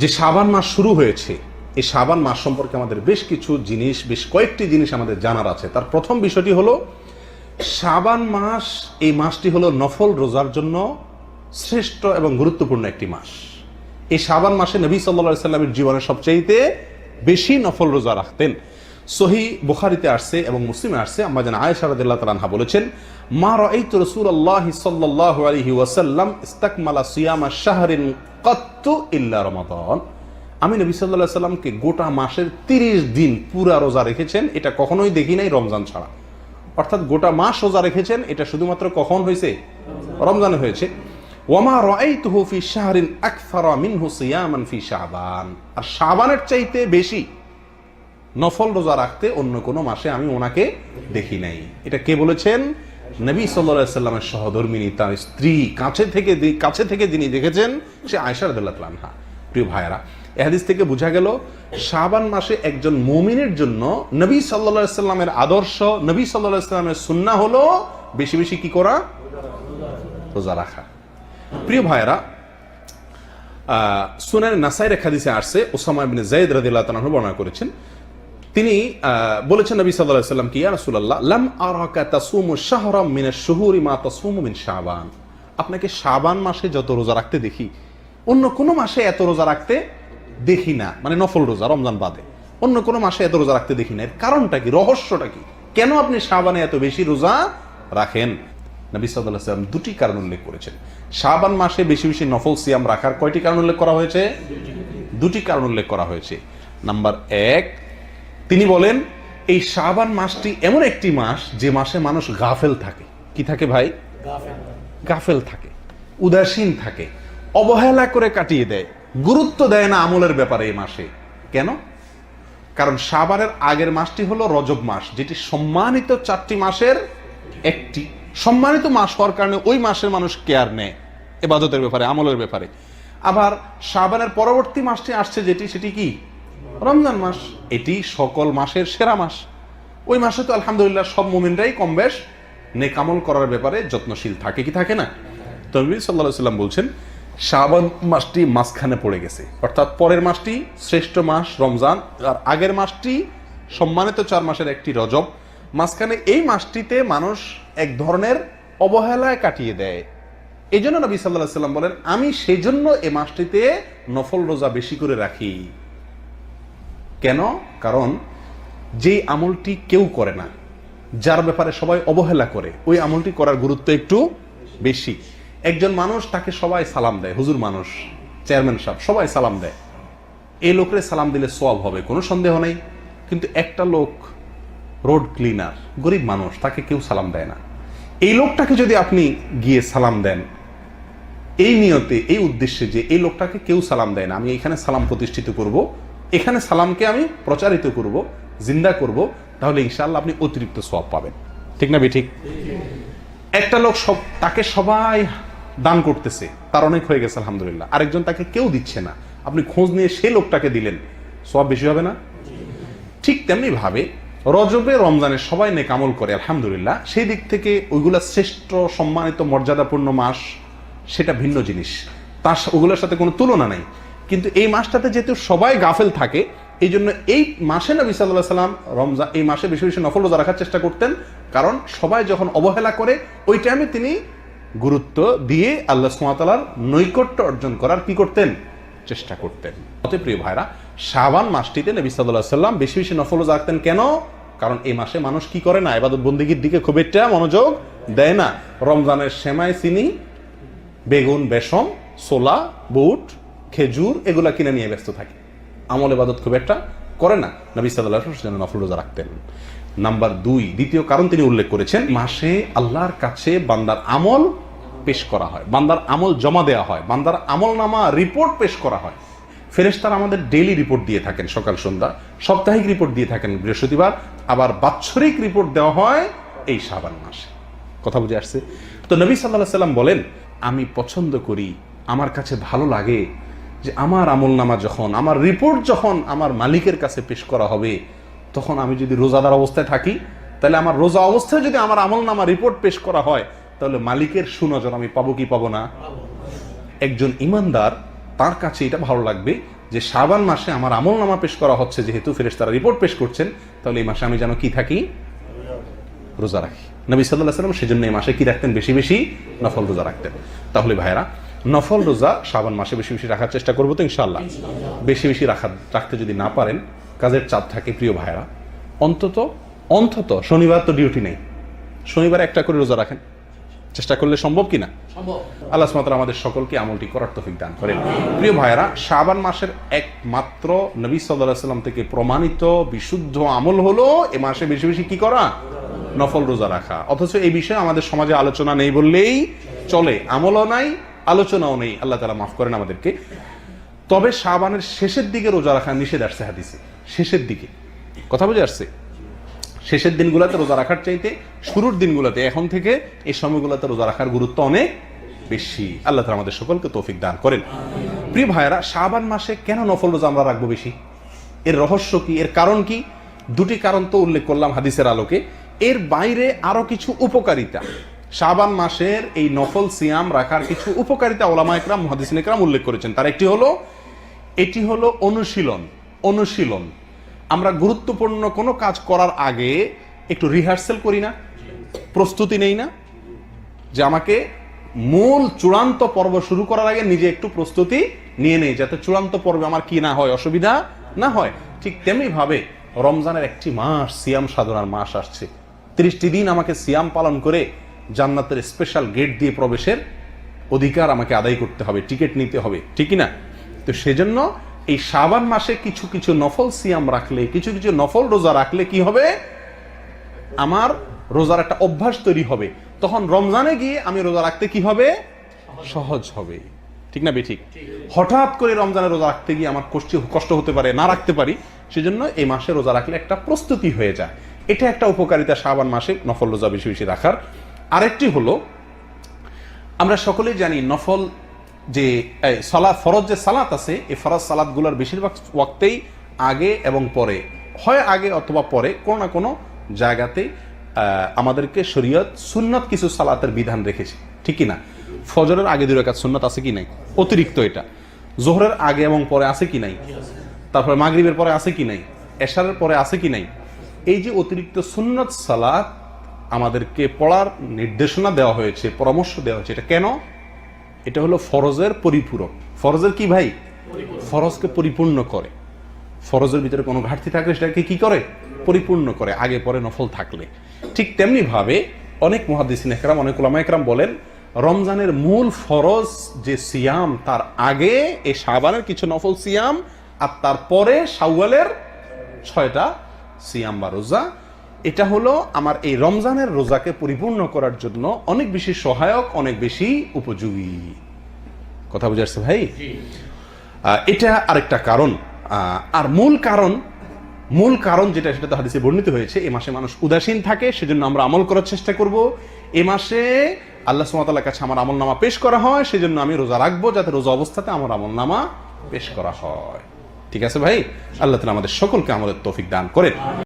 যে সাবান মাস শুরু হয়েছে, এই সাবান মাস সম্পর্কে আমাদের বেশ কিছু জিনিস, বেশ কয়েকটি জিনিস আমাদের জানার আছে। তার প্রথম বিষয়টি হলো সাবান মাস, এই মাসটি হলো নফল রোজার জন্য শ্রেষ্ঠ এবং গুরুত্বপূর্ণ একটি মাস। এই সাবান মাসে নবী সাল্লা সাল্লামের জীবনে সবচাইতে বেশি নফল রোজা রাখতেন। সহি বুখারিতে আসছে এবং মুসলিমে আসছে। আমরা যেন আয়েশা রাদিল্লাহ তালানহা বলেছেন, মা রাইতু রাসূলুল্লাহ সাল্লাল্লাহু আলাইহি ওয়াসাল্লাম ইস্তাকমালা সিয়ামা শাহরিন কাত্তু ইল্লা রমাদান। আমি নবী সাল্লাল্লাহু সাল্লামকে গোটা মাসের 30 দিন পুরা রোজা রেখেছেন, এটা কখনোই দেখি নাই রমজান ছাড়া। অর্থাৎ গোটা মাস রোজা রেখেছেন, এটা শুধুমাত্র কখন হয়েছে? রমজানে হয়েছে। ওয়ামা রাআইতুহু ফি শাহরিন আকসারা মিনহু সিয়ামান ফি শাবান। আর শাবানের চাইতে বেশি নফল রোজা রাখতে অন্য কোনো মাসে আমি ওনাকে দেখি নাই। এটা কে বলেছেন? নবী সাল্লা সাল্লামের সহধর্মিনী, তার স্ত্রী কাছে থেকে কাছে থেকে যিনি দেখেছেন, সে আয়সার আনহা। প্রিয় ভাইয়েরা, এ হাদিস থেকে বোঝা গেল, শাবান মাসে একজন মুমিনের জন্য নবী সাল্লা সাল্লামের আদর্শ, নবী সাল্লা সাল্লামের সুন্না হলো বেশি বেশি কি করা? রোজা রাখা। প্রিয় ভাইয়েরা সুনান নাসাই রেখা দিছে আসছে, ওসামা ইবনে জাইদ রাদিয়াল্লাহু তাআলা আনহু বর্ণনা করেছেন তিনি বলেছেন নবী আলাইহি সাল্লাম কি রাসূলুল্লাহ, লাম আরাকা তাসুমু শাহরাম মিনাশ শুহুরি মা তাসুমু মিন শাবান। আপনাকে শাবান মাসে যত রোজা রাখতে দেখি, অন্য কোনো মাসে এত রোজা রাখতে দেখি না। মানে নফল রোজা, রমজান বাদে। অন্য কোনো মাসে এত রোজা রাখতে দেখি না। এর কারণটা কি? রহস্যটা কি? কেন আপনি শাবানে এত বেশি রোজা রাখেন? নবী সাল্লাহ সাল্লাম দুটি কারণ উল্লেখ করেছেন। শাবান মাসে বেশি বেশি নফল সিয়াম রাখার কয়টি কারণ উল্লেখ করা হয়েছে? দুটি কারণ উল্লেখ করা হয়েছে। নাম্বার এক তিনি বলেন, এই শাবান মাসটি এমন একটি মাস যে মাসে মানুষ গাফেল থাকে। কি থাকে ভাই? গাফেল থাকে, উদাসীন থাকে, অবহেলা করে কাটিয়ে দেয়, গুরুত্ব দেয় না আমলের ব্যাপারে এই মাসে। কেন? কারণ সাবানের আগের মাসটি হলো রজব মাস, যেটি সম্মানিত চারটি মাসের একটি। সম্মানিত মাস হওয়ার কারণে ওই মাসের মানুষ কেয়ার নেয়, এবাদতের ব্যাপারে, আমলের ব্যাপারে। আবার সাবানের পরবর্তী মাসটি আসছে যেটি, সেটি কি? রমজান মাস। এটি সকল মাসের সেরা মাস। ওই মাসে তো আলহামদুলিল্লাহ সব মুমিনরাই কম বেশ নেকামল করার ব্যাপারে যত্নশীল থাকে কি থাকে না? তনবী সাল্লাহ সাল্লাম বলছেন, শাবান মাসটি মাঝখানে পড়ে গেছে। অর্থাৎ পরের মাসটি শ্রেষ্ঠ মাস রমজান, আর আগের মাসটি সম্মানিত চার মাসের একটি রজব। মাঝখানে এই মাসটিতে মানুষ এক ধরনের অবহেলায় কাটিয়ে দেয়। এই জন্য নবী সাল্লাহ সাল্লাম বলেন, আমি সেই জন্য এই মাসটিতে নফল রোজা বেশি করে রাখি। কেন? কারণ যেই আমলটি কেউ করে না, যার ব্যাপারে সবাই অবহেলা করে, ওই আমলটি করার গুরুত্ব একটু বেশি। একজন মানুষ তাকে সবাই সালাম দেয়, হুজুর মানুষ, চেয়ারম্যান সাহেব, সবাই সালাম দেয়। এই লোকের সালাম দিলে সব হবে, কোনো সন্দেহ নেই। কিন্তু একটা লোক রোড ক্লিনার, গরিব মানুষ, তাকে কেউ সালাম দেয় না। এই লোকটাকে যদি আপনি গিয়ে সালাম দেন, এই নিয়তে, এই উদ্দেশ্যে যে এই লোকটাকে কেউ সালাম দেয় না, আমি এখানে সালাম প্রতিষ্ঠিত করব এখানে সালামকে আমি প্রচারিত করব, জিন্দা করব, তাহলে ইনশাআল্লাহ আপনি অতিরিক্ত সব পাবেন। ঠিক না ঠিক একটা লোক সব, তাকে সবাই দান করতেছে, তার অনেক হয়ে গেছে, আলহামদুলিল্লাহ। আরেকজন তাকে কেউ দিচ্ছে না। আপনি খোঁজ নিয়ে সেই লোকটাকে দিলেন সব বেশি হবে না? ঠিক তেমনি ভাবে রজবে, রমজানে সবাই নেক আমল করে, আলহামদুলিল্লাহ। সেই দিক থেকে ওইগুলা শ্রেষ্ঠ সম্মানিত, মর্যাদাপূর্ণ মাস, সেটা ভিন্ন জিনিস। তার সা- ওগুলোর সাথে কোনো তুলনা নাই। কিন্তু এই মাসটাতে যেহেতু সবাই গাফেল থাকে, এই জন্য এই মাসে নবী সাল্লাহ সাল্লাম রমজান এই মাসে বেশি বেশি নফল রোজা রাখার চেষ্টা করতেন। কারণ সবাই যখন অবহেলা করে, ওই টাইমে তিনি গুরুত্ব দিয়ে আল্লাহ সুমাতালার নৈকট্য অর্জন করার কি করতেন? চেষ্টা করতেন। অত প্রিয় ভাইরা শাবান মাসটিতে নবী সাল্লাহ সাল্লাম বেশি বেশি নফল রোজা রাখতেন কেন? কারণ এই মাসে মানুষ কি করে না? এবাদত বন্দিগির দিকে খুব একটা মনোযোগ দেয় না। রমজানের সেমাই চিনি বেগুন, বেসন সোলা বুট খেজুর এগুলা কিনে নিয়ে ব্যস্ত থাকে। আমল এবাদত খুব একটা করে না। নবী সাল্লাহ যেন নফল রোজা রাখতেন। নাম্বার দুই, দ্বিতীয় কারণ তিনি উল্লেখ করেছেন, মাসে আল্লাহর কাছে বান্দার আমল পেশ করা হয়। বান্দার আমল জমা দেওয়া হয়। বান্দার আমল নামা রিপোর্ট পেশ করা হয়। ফেরেশতারা আমাদের ডেইলি রিপোর্ট দিয়ে থাকেন সকাল, সন্ধ্যা, সাপ্তাহিক রিপোর্ট দিয়ে থাকেন বৃহস্পতিবার, আবার বাৎসরিক রিপোর্ট দেওয়া হয় এই সাবান মাসে। কথা বুঝে আসছে? তো নবী সাল্লাহ সাল্লাম বলেন, আমি পছন্দ করি, আমার কাছে ভালো লাগে যে আমার আমল নামা যখন, আমার রিপোর্ট যখন আমার মালিকের কাছে পেশ করা হবে, তখন আমি যদি রোজাদার অবস্থায় থাকি, তাহলে আমার রোজা অবস্থায় যদি আমার আমল নামা রিপোর্ট পেশ করা হয়, তাহলে মালিকের সুনজর আমি পাবো কি পাবো না? একজন ইমানদার, তার কাছে এটা ভালো লাগবে যে শাবান মাসে আমার আমল নামা পেশ করা হচ্ছে, যেহেতু ফেরেস তারা রিপোর্ট পেশ করছেন, তাহলে এই মাসে আমি যেন কি থাকি? রোজা রাখি। নবী সাল্লাহ সাল্লাম সেজন্য এই মাসে কি রাখতেন? বেশি বেশি নফল রোজা রাখতেন। তাহলে ভাইরা নফল রোজা শ্রাবণ মাসে বেশি বেশি রাখার চেষ্টা করব তো ইনশাল্লাহ বেশি বেশি রাখা রাখতে যদি না পারেন কাজের চাপ থাকে প্রিয় ভাইরা অন্তত অন্তত শনিবার তো ডিউটি নেই। শনিবার একটা করে রোজা রাখেন। চেষ্টা করলে সম্ভব কিনা? আল্লাহ সুমাত্রা আমাদের সকলকে আমলটি করার তফিক দান করেন। প্রিয় ভাইয়েরা শাবান মাসের একমাত্র নবী সাল্লাহ সাল্লাম থেকে প্রমাণিত বিশুদ্ধ আমল হলো এ মাসে বেশি বেশি কি করা? নফল রোজা রাখা। অথচ এই বিষয়ে আমাদের সমাজে আলোচনা নেই বললেই চলে আমলও নাই আলোচনাও নেই, আল্লাহ তালা মাফ করেন আমাদেরকে। তবে শাবানের শেষের দিকে রোজা রাখা নিষেধ আসছে হাদিসে। শেষের দিকে। কথা বুঝে আসছে? শেষের দিনগুলোতে রোজা রাখার চাইতে শুরুর দিনগুলোতে, এখন থেকে এই সময়গুলোতে রোজা রাখার গুরুত্ব অনেক বেশি। আল্লাহ তালা আমাদের সকলকে তৌফিক দান করেন। প্রিয় ভাইয়েরা, শাবান মাসে কেন নফল রোজা আমরা রাখব বেশি? এর রহস্য কি? এর কারণ কি? দুটি কারণ তো উল্লেখ করলাম হাদিসের আলোকে। এর বাইরে আরও কিছু উপকারিতা। শাবান মাসের এই নফল সিয়াম রাখার কিছু উপকারিতা ওলামা একরাম মহাদিসিন একরাম উল্লেখ করেছেন। তার একটি হলো, এটি হলো অনুশীলন অনুশীলন। আমরা গুরুত্বপূর্ণ কোনো কাজ করার আগে একটু রিহার্সেল করি না, প্রস্তুতি নেই না, যে আমাকে মূল চূড়ান্ত পর্ব শুরু করার আগে নিজে একটু প্রস্তুতি নিয়ে নেই, যাতে চূড়ান্ত পর্বে আমার কি না হয়, অসুবিধা না হয়। ঠিক তেমনি ভাবে রমজানের একটি মাস, সিয়াম সাধনার মাস আসছে। ত্রিশটি দিন আমাকে সিয়াম পালন করে জান্নাতের স্পেশাল গেট দিয়ে প্রবেশের অধিকার আমাকে আদায় করতে হবে টিকিট নিতে হবে ঠিকই না তো সেজন্য এই শাবান মাসে কিছু কিছু নফল সিয়াম রাখলে, কিছু কিছু নফল রোজা রাখলে কি হবে? আমার রোজার একটা অভ্যাস তৈরি হবে। তখন রমজানে গিয়ে আমি রোজা রাখতে কি হবে? সহজ হবে। ঠিক না বেঠিক? হঠাৎ করে রমজানে রোজা রাখতে গিয়ে আমার কষ্ট কষ্ট হতে পারে, না রাখতে পারি, সেজন্য এই মাসে রোজা রাখলে একটা প্রস্তুতি হয়ে যায়। এটা একটা উপকারিতা শাবান মাসে নফল রোজা বেশি বেশি রাখার। আরেকটি হলো, আমরা সকলেই জানি নফল যে সালাত, ফরজ যে সালাত আছে, এই ফরজ সালাতগুলোর বেশিরভাগ ওয়াক্তেই আগে এবং পরে, হয় আগে অথবা পরে, কোনো না কোনো জায়গাতে আমাদেরকে শরীয়ত সুন্নত কিছু সালাতের বিধান রেখেছে, ঠিক কি না ফজরের আগে দুই রাকাত সুন্নত আছে কি নাই? অতিরিক্ত এটা। জোহরের আগে এবং পরে আছে কি নাই? তারপরে মাগরিবের পরে আছে কি নাই? এশারের পরে আছে কি নাই? এই যে অতিরিক্ত সুন্নত সালাত আমাদেরকে পড়ার নির্দেশনা দেওয়া হয়েছে, পরামর্শ দেওয়া হয়েছে। এটা কেন? এটা হলো ফরজের পরিপূরক। ফরজের কি ভাই? ফরজকে পরিপূর্ণ করে। ফরজের ভিতরে কোনো ঘাটতি থাকলে সেটাকে কি করে? পরিপূর্ণ করে, আগে পরে নফল থাকলে। ঠিক তেমনি ভাবে অনেক মহাদিসিন একরাম, অনেক ওলামা একরাম বলেন, রমজানের মূল ফরজ যে সিয়াম, তার আগে এ শাবানের কিছু নফল সিয়াম, আর তারপরে শাওয়ালের ছয়টা সিয়াম বা রোজা এটা হলো আমার এই রমজানের রোজাকে পরিপূর্ণ করার জন্য অনেক বেশি সহায়ক অনেক বেশি উপযোগী। কথা বুঝাচ্ছে ভাই? এটা আরেকটা কারণ। আর মূল কারণ মূল কারণ যেটা সেটা তো হাদিসে বর্ণিত হয়েছে এ মাসে মানুষ উদাসীন থাকে সেজন্য আমরা আমল করার চেষ্টা করব। এ মাসে আল্লাহ সুমাতার কাছে আমার আমল নামা পেশ করা হয় সেজন্য আমি রোজা রাখব যাতে রোজা অবস্থাতে আমার আমল নামা পেশ করা হয়। ঠিক আছে ভাই? আল্লাহ তালা আমাদের সকলকে আমাদের তৌফিক দান করেন।